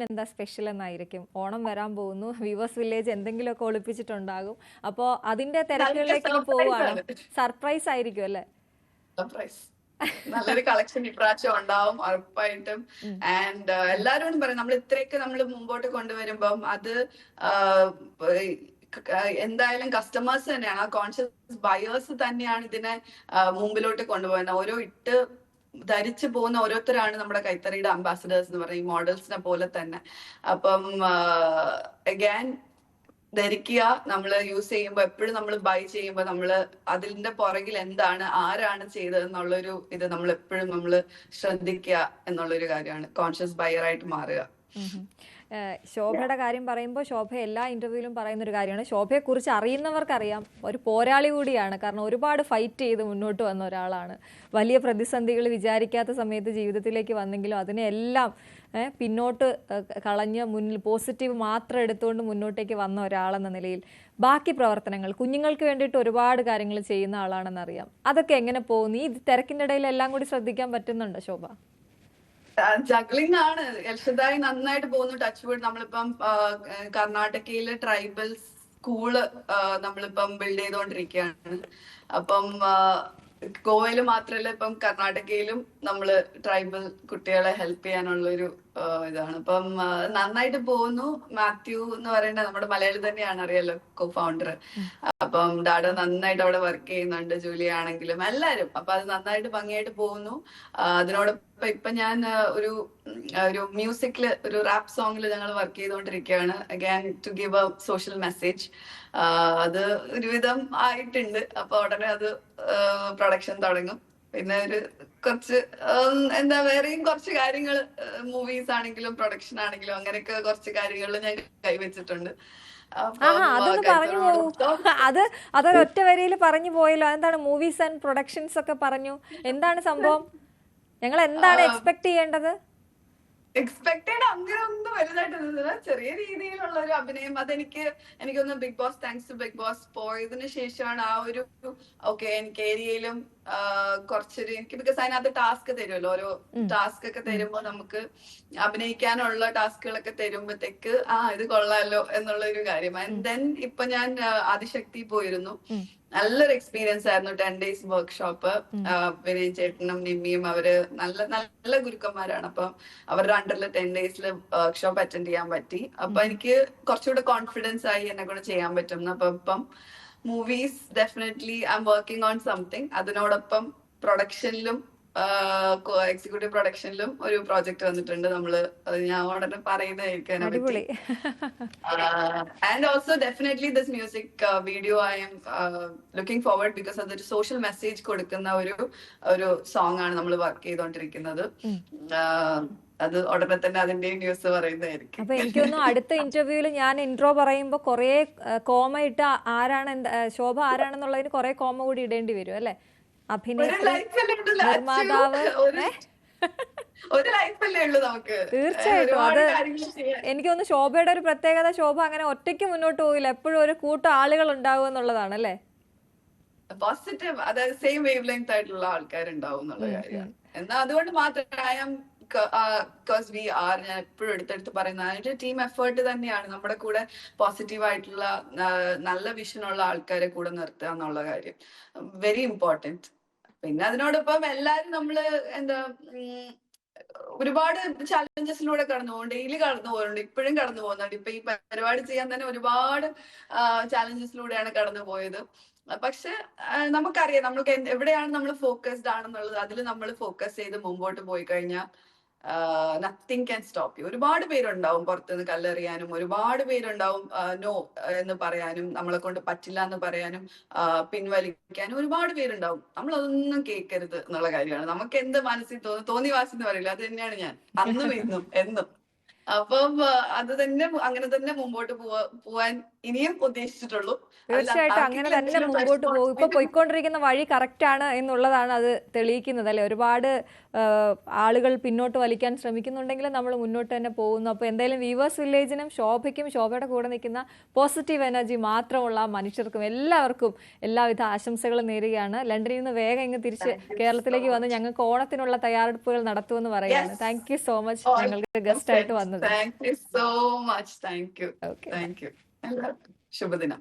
ഓണത്തിന് എന്താ സ്പെഷ്യൽ എന്നായിരിക്കും? ഓണം വരാൻ പോകുന്നു. വിവേഴ്സ് വില്ലേജ് എന്തെങ്കിലുമൊക്കെ ഒളിപ്പിച്ചിട്ടുണ്ടാകും. അപ്പോ അതിന്റെ തിരക്കുകളിലേക്ക് പോവാണ്. പോവുകയാണ് സർപ്രൈസ് ആയിരിക്കും അല്ലേ? സർപ്രൈസ് നല്ലൊരു കളക്ഷൻ ഇപ്രാവശ്യം ഉണ്ടാവും ഉറപ്പായിട്ടും. ആൻഡ് എല്ലാരോടും പറയും നമ്മൾ ഇത്രയൊക്കെ നമ്മൾ മുമ്പോട്ട് കൊണ്ടുവരുമ്പം അത് എന്തായാലും കസ്റ്റമേഴ്സ് തന്നെയാണ്. ആ കോൺഷ്യസ് ബയേഴ്സ് തന്നെയാണ് ഇതിനെ മുമ്പിലോട്ട് കൊണ്ടുപോകുന്നത്. ഓരോ ഇട്ട് ധരിച്ചു പോകുന്ന ഓരോരുത്തരാണ് നമ്മുടെ കൈത്തറിയുടെ അംബാസഡേഴ്സ് എന്ന് പറയും. മോഡൽസിനെ പോലെ തന്നെ. അപ്പം അഗാൻ ധരിക്കുക നമ്മൾ യൂസ് ചെയ്യുമ്പോൾ എപ്പോഴും നമ്മൾ ബൈ ചെയ്യുമ്പോൾ നമ്മൾ അതിന്റെ പുറകിൽ എന്താണ് ആരാണ് ചെയ്തത് എന്നുള്ളൊരു ഇത് നമ്മൾ എപ്പോഴും നമ്മൾ ശ്രദ്ധിക്കുക എന്നുള്ളൊരു കാര്യമാണ്. കോൺഷ്യസ് ബയർ ആയിട്ട് മാറുക. ശോഭയുടെ കാര്യം പറയുമ്പോൾ ശോഭ എല്ലാ ഇന്റർവ്യൂവിലും പറയുന്ന ഒരു കാര്യമാണ്. ശോഭയെ കുറിച്ച് അറിയുന്നവർക്കറിയാം. ഒരു പോരാളി കൂടിയാണ്. കാരണം ഒരുപാട് ഫൈറ്റ് ചെയ്ത് മുന്നോട്ട് വന്ന ഒരാളാണ്. വലിയ പ്രതിസന്ധികൾ വിചാരിക്കാത്ത സമയത്ത് ജീവിതത്തിലേക്ക് വന്നെങ്കിലും അതിനെല്ലാം പിന്നോട്ട് കളഞ്ഞ മുന്നിൽ പോസിറ്റീവ് മാത്രം എടുത്തുകൊണ്ട് മുന്നോട്ടേക്ക് വന്ന ഒരാളെന്ന നിലയിൽ ബാക്കി പ്രവർത്തനങ്ങൾ കുഞ്ഞുങ്ങൾക്ക് വേണ്ടിയിട്ട് ഒരുപാട് കാര്യങ്ങൾ ചെയ്യുന്ന ആളാണെന്നറിയാം. അതൊക്കെ എങ്ങനെ പോകുന്നു? ഈ തിരക്കിന്റെ ഇടയിൽ എല്ലാം കൂടി ശ്രദ്ധിക്കാൻ പറ്റുന്നുണ്ടോ ശോഭ? ജഗ്ലിംഗ് ആണ് എൽഷദായി നന്നായിട്ട് പോകുന്നു. ടച്ച് വീട് നമ്മളിപ്പം കർണാടകയിലെ ട്രൈബൽ സ്കൂൾ നമ്മളിപ്പം ബിൽഡ് ചെയ്തുകൊണ്ടിരിക്കുകയാണ് അപ്പം ഗോവയിൽ മാത്രമല്ല ഇപ്പം കർണാടകയിലും നമ്മൾ ട്രൈബൽ കുട്ടികളെ ഹെൽപ്പ് ചെയ്യാനുള്ള ഒരു ഇതാണ്. അപ്പം നന്നായിട്ട് പോകുന്നു. മാത്യു എന്ന് പറയുന്നത് നമ്മുടെ മലയാളി തന്നെയാണ് അറിയാലോ കോ ഫൗണ്ടർ അപ്പം ഡാഡ നന്നായിട്ട് അവിടെ വർക്ക് ചെയ്യുന്നുണ്ട് ജൂലി ആണെങ്കിലും എല്ലാരും. അപ്പൊ അത് നന്നായിട്ട് ഭംഗിയായിട്ട് പോകുന്നു. അതിനോട് അതിനോടൊപ്പം ഇപ്പൊ ഞാൻ ഒരു ഒരു മ്യൂസിക്കിൽ ഒരു റാപ്പ് സോങ്ങിൽ ഞങ്ങൾ വർക്ക് ചെയ്തുകൊണ്ടിരിക്കുകയാണ് again to give a social message അത് ഒരുവിധം ആയിട്ടുണ്ട്. അപ്പൊ ഉടനെ അത് പ്രൊഡക്ഷൻ തുടങ്ങും. പിന്നെ ഒരു കുറച്ച് എന്താ വേറെയും കുറച്ച് കാര്യങ്ങൾ മൂവീസ് ആണെങ്കിലും പ്രൊഡക്ഷൻ ആണെങ്കിലും അങ്ങനെയൊക്കെ കുറച്ച് കാര്യങ്ങൾ ഞാൻ കൈവച്ചിട്ടുണ്ട്. അതൊന്ന് പറഞ്ഞു അത് അതൊരൊറ്റ വരിയിൽ പറഞ്ഞു പോയല്ലോ. എന്താണ് മൂവീസ് ആൻഡ് പ്രൊഡക്ഷൻസ് ഒക്കെ പറഞ്ഞു? എന്താണ് സംഭവം? ഞങ്ങൾ എന്താണ് എക്സ്പെക്ട് ചെയ്യേണ്ടത്? എക്സ്പെക്ടഡ് അങ്ങനെ ഒന്നും വലുതായിട്ടൊന്നുമില്ല. ചെറിയ രീതിയിലുള്ള ഒരു അഭിനയം. അതെനിക്ക് എനിക്കൊന്ന് Bigg Boss thanks to Bigg Boss പോയതിനു ശേഷമാണ് ആ ഒരു ഓക്കെ എനിക്ക് ഏരിയയിലും കുറച്ചൊരു എനിക്ക് ബിക്കോസ് അതിനകത്ത് ടാസ്ക് തരുമല്ലോ. ഓരോ ടാസ്ക് ഒക്കെ തരുമ്പോ നമുക്ക് അഭിനയിക്കാനുള്ള ടാസ്കുകളൊക്കെ തരുമ്പോഴത്തേക്ക് ആ ഇത് കൊള്ളാലോ എന്നുള്ള ഒരു കാര്യം ആൻഡ് ദെൻ ഇപ്പൊ ഞാൻ അതിശക്തി ആദിശക്തി പോയിരുന്നു നല്ലൊരു എക്സ്പീരിയൻസ് ആയിരുന്നു ടെൻ ഡേയ്സ് വർക്ക്ഷോപ്പ് പിന്നെ ചേട്ടനും നിമ്മിയും അവർ നല്ല നല്ല ഗുരുക്കന്മാരാണ്. അപ്പം അവരുടെ അണ്ടറിൽ ടെൻ ഡേയ്സിൽ വർക്ക്ഷോപ്പ് അറ്റൻഡ് ചെയ്യാൻ പറ്റി. അപ്പൊ എനിക്ക് കുറച്ചുകൂടെ കോൺഫിഡൻസ് ആയി എന്നെ കൂടെ ചെയ്യാൻ പറ്റും അപ്പൊ ഇപ്പം movies definitely I'm working on something അതിനോടൊപ്പം പ്രൊഡക്ഷനിലും എക്സിക്യൂട്ടീവ് പ്രൊഡക്ഷനിലും ഒരു പ്രോജക്റ്റ് വന്നിട്ടുണ്ട് നമ്മൾ. അത് ഞാൻ ഉടനെ പറയുന്നതായിരിക്കും and also definitely this music video I'm looking forward because അതൊരു സോഷ്യൽ മെസ്സേജ് കൊടുക്കുന്ന ഒരു ഒരു സോങ് ആണ് നമ്മൾ വർക്ക് ചെയ്തുകൊണ്ടിരിക്കുന്നത് അത് ഉടനെ തന്നെ അതിന്റെ ന്യൂസ് പറയുന്നതായിരിക്കും. അപ്പൊ എനിക്ക് തോന്നുന്നു അടുത്ത ഇന്റർവ്യൂവിൽ ഞാൻ ഇൻട്രോ പറയുമ്പോൾ കുറേ കോമ ഇട്ട ആരാണ് ശോഭ ആരാണെന്നുള്ളതിന് കുറേ കോമ കൂടി ഇടേണ്ടി വരും അല്ലെ? നിർമ്മാതാവ് ഒരു ലൈഫല്ലേ ഉള്ളൂ നമുക്ക്. തീർച്ചയായിട്ടും. അത് എനിക്ക് തോന്നുന്നു ശോഭയുടെ ഒരു പ്രത്യേകത ശോഭ അങ്ങനെ ഒറ്റയ്ക്ക് മുന്നോട്ട് പോകില്ല. എപ്പോഴും ഒരു കൂട്ടം ആളുകൾ ഉണ്ടാവും എന്നുള്ളതാണ് അല്ലേ? പോസിറ്റീവ് അതായത് സെയിം വേവ് ലെങ്ത് ആയിട്ടുള്ള ആൾക്കാരുണ്ടാവും എന്നുള്ള കാര്യമാണ്. എന്നാൽ അതുകൊണ്ട് മാത്രം ബിക്കോസ് വി ആർ ഞാൻ എപ്പോഴും എടുത്തെടുത്ത് പറയുന്നത്. അതിന്റെ ടീം എഫേർട്ട് തന്നെയാണ് നമ്മുടെ കൂടെ പോസിറ്റീവ് ആയിട്ടുള്ള നല്ല നല്ല വിഷനുള്ള ആൾക്കാരെ കൂടെ നിർത്തുക എന്നുള്ള കാര്യം. വെരി ഇമ്പോർട്ടന്റ് പിന്നെ അതിനോടൊപ്പം എല്ലാരും നമ്മൾ എന്താ ഒരുപാട് ചാലഞ്ചസിലൂടെ കടന്നു പോകും ഡെയിലി കടന്നു പോകുന്നുണ്ട്. ഇപ്പോഴും കടന്നു പോകുന്നുണ്ട്. ഇപ്പൊ ഈ പരിപാടി ചെയ്യാൻ തന്നെ ഒരുപാട് ചാലഞ്ചസിലൂടെയാണ് കടന്നു പോയത്. പക്ഷെ നമുക്കറിയാം. നമ്മൾക്ക് എവിടെയാണ് നമ്മൾ ഫോക്കസ്ഡ് ആണെന്നുള്ളത്. അതിൽ നമ്മൾ ഫോക്കസ് ചെയ്ത് മുമ്പോട്ട് പോയി കഴിഞ്ഞാൽ നത്തിങ് ക്യാൻ സ്റ്റോപ്പ് യു ഒരുപാട് പേരുണ്ടാവും പുറത്തുനിന്ന് കല്ലെറിയാനും ഒരുപാട് പേരുണ്ടാവും നോ എന്ന് പറയാനും നമ്മളെ കൊണ്ട് പറ്റില്ല എന്ന് പറയാനും പിൻവലിക്കാനും ഒരുപാട് പേരുണ്ടാവും. നമ്മൾ അതൊന്നും കേൾക്കരുത് എന്നുള്ള കാര്യമാണ്. നമുക്ക് എന്ത് മനസ്സിൽ തോന്നി തോന്നിവാസി എന്ന് പറയില്ല. അത് തന്നെയാണ് ഞാൻ. അന്നും ഇന്നും എന്നും. അപ്പം അത് തന്നെ അങ്ങനെ തന്നെ മുമ്പോട്ട് പോവാൻ ഇനിയും ഉദ്ദേശിച്ചിട്ടുള്ളൂ. തീർച്ചയായിട്ടും അങ്ങനെ തന്നെ മുമ്പോട്ട് പോകും. ഇപ്പൊ പോയിക്കൊണ്ടിരിക്കുന്ന വഴി കറക്റ്റ് ആണ് എന്നുള്ളതാണ് അത് തെളിയിക്കുന്നത് അല്ലെ? ഒരുപാട് ആളുകൾ പിന്നോട്ട് വലിക്കാൻ ശ്രമിക്കുന്നുണ്ടെങ്കിൽ നമ്മൾ മുന്നോട്ട് തന്നെ പോകുന്നു. അപ്പോൾ എന്തായാലും വീവേഴ്സ് വില്ലേജിനും ശോഭയ്ക്കും ശോഭയുടെ കൂടെ നിൽക്കുന്ന പോസിറ്റീവ് എനർജി മാത്രമുള്ള മനുഷ്യർക്കും എല്ലാവർക്കും എല്ലാവിധ ആശംസകളും നേരുകയാണ്. ലണ്ടനിൽ നിന്ന് വേഗം ഇങ്ങ് തിരിച്ച് കേരളത്തിലേക്ക് വന്ന് ഞങ്ങൾക്ക് ഓണത്തിനുള്ള തയ്യാറെടുപ്പുകൾ നടത്തുമെന്ന് പറയുകയാണ്. താങ്ക് യു സോ മച്ച് ഞങ്ങൾക്ക് ഗസ്റ്റ് ആയിട്ട് വന്നത്. All thank you so much thank you okay thank you എല്ലാവർക്കും ശുഭദിനം